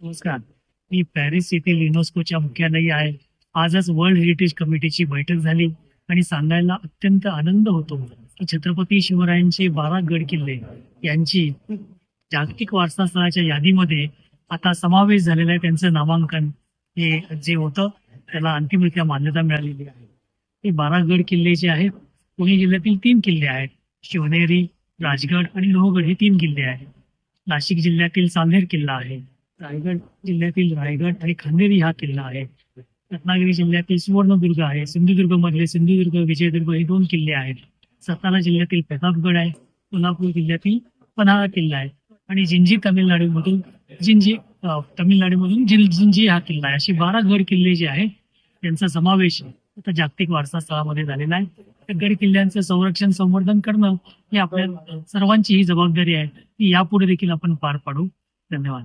नमस्कार. मी पॅरिस येथील युनेस्कोच्या मुख्यालयी आहे. आजच वर्ल्ड हेरिटेज कमिटीची बैठक झाली आणि सांगायला अत्यंत आनंद होतो की छत्रपती शिवरायांचे बारा गड किल्ले यांची जागतिक वारसा स्थळाच्या यादीमध्ये आता समावेश झालेला आहे त्यांचं नामांकन. हे जे होतं त्याला अंतिमरित्या मान्यता मिळालेली आहे. हे बारा गड किल्ले जे आहेत पुणे जिल्ह्यातील तीन किल्ले आहेत. शिवनेरी राजगड आणि लोहगड हे तीन किल्ले आहेत. नाशिक जिल्ह्यातील चांदेर किल्ला आहे. रायगड जिल्ह्यातील रायगड आणि खंदेरी हा किल्ला आहे. रत्नागिरी जिल्ह्यातील सुवर्णदुर्ग आहे. सिंधुदुर्ग मधले सिंधुदुर्ग विजयदुर्ग हे दोन किल्ले आहेत. सातारा जिल्ह्यातील प्रतापगड आहे. कोल्हापूर जिल्ह्यातील पन्हाळा किल्ला आहे. आणि जिंजी तामिळनाडूमधून जिंजी तामिळनाडूमधून जिल जिंजी हा किल्ला आहे. असे बारा गड किल्ले जे आहेत त्यांचा समावेश आता जागतिक वारसा स्थळामध्ये झालेला आहे. त्या गड किल्ल्यांचं संरक्षण संवर्धन करणं ही आपल्या सर्वांची ही जबाबदारी आहे. ती यापुढे देखील आपण पार पाडू. धन्यवाद.